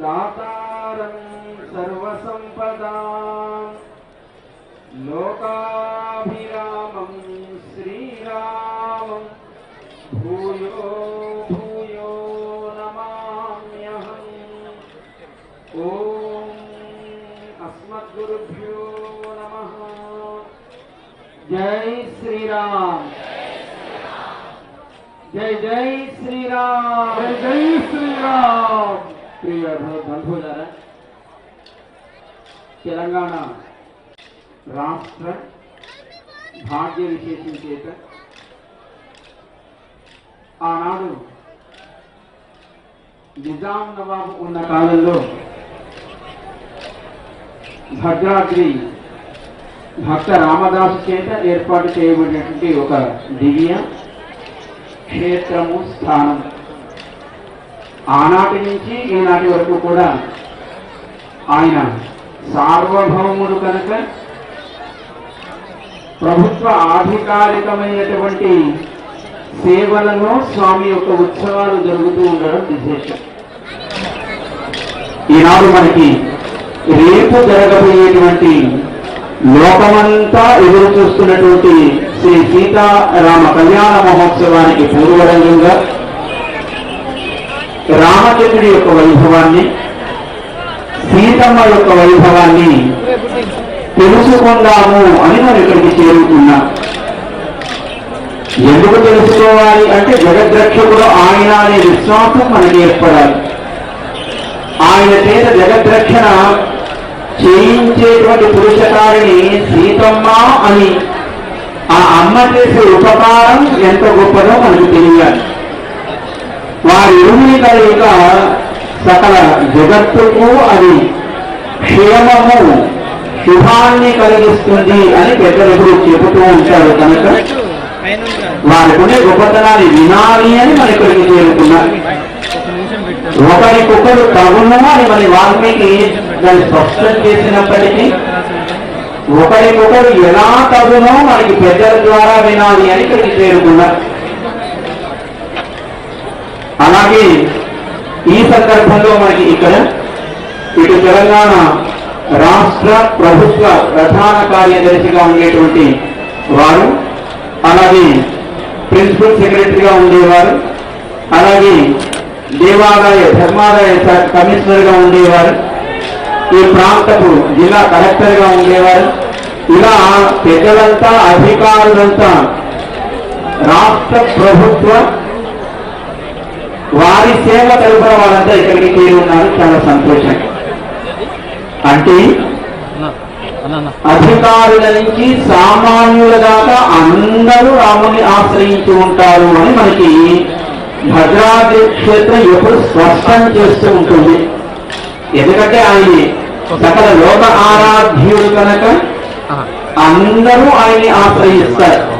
दातारं लोकाभिराम श्रीराम। भूयो भूयो नमाम्यहम् ॐ अस्मद्गुरुभ्यो नमः। जय జై జై శ్రీరామ్ జై జై శ్రీరామ్ ప్రియ బంధువులారా తెలంగాణ రాష్ట్ర భాగ్య విశేషం చేత ఆనాడు నిజాం నవాబు ఉన్న కాలంలో భద్రాద్రి భక్త రామదాసు చేత ఏర్పాటు చేయబడినటువంటి ఒక దివ్య క్షేత్రము స్థానం. ఆనాటి నుంచి ఈనాటి వరకు కూడా ఆయన సార్వభౌముడు కనుక ప్రభుత్వ ఆధికారికమైనటువంటి సేవలను స్వామి యొక్క ఉత్సవాలు జరుగుతూ ఉండడం విశేషం. ఈనాడు మనకి రేపు జరగబోయేటువంటి లోకమంతా ఎదురు చూస్తున్నటువంటి శ్రీ సీతారామ కళ్యాణ మహోత్సవానికి పూర్వరంగంగా రామచంద్రుడి యొక్క వైభవాన్ని సీతమ్మ యొక్క వైభవాన్ని తెలుసుకుందాము అని మనం ఇక్కడికి చేరుకున్నాం. ఎందుకు తెలుసుకోవాలి అంటే జగద్రక్షకుడు ఆయన అనే విశ్వాసం మనకి ఏర్పడాలి. ఆయన చేత జగద్రక్షణ చేయించేటువంటి పురుషకారిని సీతమ్మ అని ఆ అమ్మ చేసే ఉపకారం ఎంత గొప్పదో మనకు తెలియాలి. వారి ఇరువుని కలయిక సకల జగత్తుకు అది క్షేమము శుభాన్ని కలిగిస్తుంది అని పెద్దలు ఎప్పుడు చెబుతూ ఉంటారు కనుక వారికునే గొప్పతనాన్ని వినాలి అని మన ఇక్కడికి చేరుకున్నారు ఒకరికొకరు తగును అని మన వాల్మీకి దాన్ని స్పష్టం చేసినప్పటికీ ఒకరికొకరు ఎలా తగునో మనకి పెద్దల ద్వారా వినాలి అని ఇక్కడికి చేరుకున్నారు. అలాగే ఈ సందర్భంలో మనకి ఇక్కడ ఇటు తెలంగాణ రాష్ట్ర ప్రభుత్వ ప్రధాన కార్యదర్శిగా ఉండేటువంటి వారు అలాగే ప్రిన్సిపల్ సెక్రటరీగా ఉండేవారు అలాగే దేవాదాయ ధర్మాదాయ కమిషనర్గా ఉండేవారు ఈ ప్రాంతపు జిల్లా కలెక్టర్గా ఉండేవారు. ఇలా పెద్దలంతా అధికారులంతా రాష్ట్ర ప్రభుత్వ వారి సేవ తరపున వాళ్ళంతా ఇక్కడికి చేరి ఉన్నారు. చాలా సంతోషం. అంటే అధికారుల నుంచి సామాన్యుల దాకా అందరూ రాముని ఆశ్రయించి ఉంటారు అని మనకి భద్రాద్రి క్షేత్రం ఎప్పుడు స్పష్టం చేస్తూ ఉంటుంది. ఎందుకంటే ఆయన సకల లోక ఆరాధ్యుడు కనుక. అందరూ ఆయన్ని ఆశ్రయిస్తారు.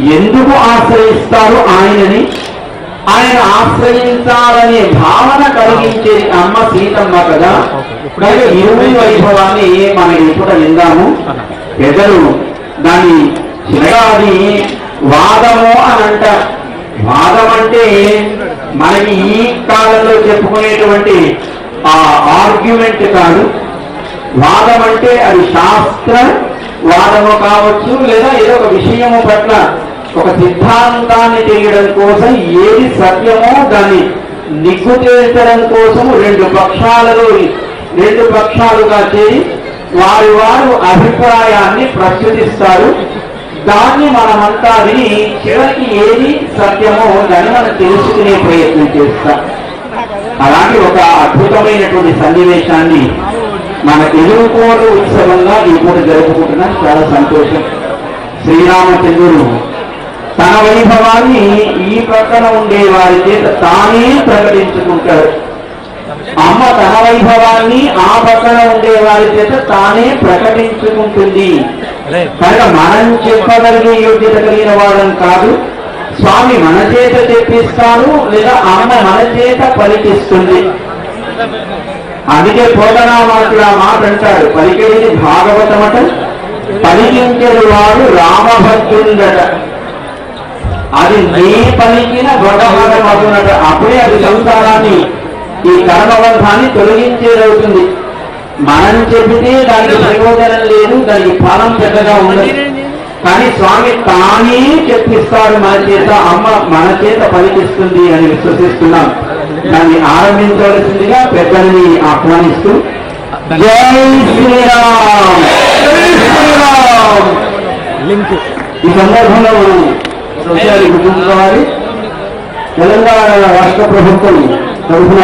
ఎందుకు ఆశ్రయిస్తారు ఆయనని? ఆయన ఆశ్రయించాలనే భావన కలిగించేది అమ్మ సీతమ్మ కదా. ఇరువురి వైభవాన్ని మనం ఇప్పుడు విందాము పెద్దలు దాన్ని చిరగాది వాదము అని అంట. వాదం అంటే మనకి ఈ కాలంలో చెప్పుకునేటువంటి ఆ ఆర్గ్యుమెంట్ కాదు. వాదం అంటే అది శాస్త్ర వాదము కావచ్చు లేదా ఏదో ఒక విషయము పట్ల ఒక సిద్ధాంతాన్ని తెలియడం కోసం ఏది సత్యమో దాన్ని నిగ్గు తేల్చడం కోసం రెండు పక్షాలలో రెండు పక్షాలుగా చేరి వారి వారు అభిప్రాయాన్ని ప్రచురిస్తారు. దాన్ని మనమంతా విని చివరికి ఏది సత్యమో దాన్ని మనం తెలుసుకునే ప్రయత్నం చేస్తాం. అలాంటి ఒక అద్భుతమైనటువంటి సన్నివేశాన్ని మన ఎదుర్కోడు ఉత్సవంగా ఈ పూట జరుపుకుంటున్నా. చాలా సంతోషం. శ్రీరామచంద్రుడు తన వైభవాన్ని ఈ ప్రక్కన ఉండే వారి చేత తానే ప్రకటించుకుంటాడు. అమ్మ తన వైభవాన్ని ఆ పక్కన ఉండే వారి చేత తానే ప్రకటించుకుంటుంది. కనుక మనం చెప్పగలిగే యోగ్యత కలిగిన వాళ్ళం కాదు. స్వామి మన చేత చెప్పిస్తాడు లేదా అమ్మ మన చేత పలికిస్తుంది. అందుకే పోతనామాతుడు ఆ మాట అంటాడు పలికేది భాగవతమట పలికించడు వాడు రామభక్తుండట అది నీ పలికిన గొడవగా అవుతున్నట్టు అప్పుడే అది సంసారాన్ని ఈ కర్మబంధాన్ని తొలగించేదవుతుంది. మనం చెబితే దానికి ప్రయోజనం లేదు దానికి ఫలం పెద్దగా ఉండదు. కానీ స్వామి తానే చెప్పిస్తాడు మన చేత అమ్మ మన చేత పలికిస్తుంది అని విశ్వసిస్తున్నాం. దాన్ని ఆరంభించవలసిందిగా పెద్దల్ని ఆహ్వానిస్తూ జై శ్రీరామ్! శ్రీరామ్! ఈ సందర్భంలో మనం విషయాలు గుర్తుంచుకోవాలి తెలంగాణ రాష్ట్ర ప్రభుత్వం తరఫున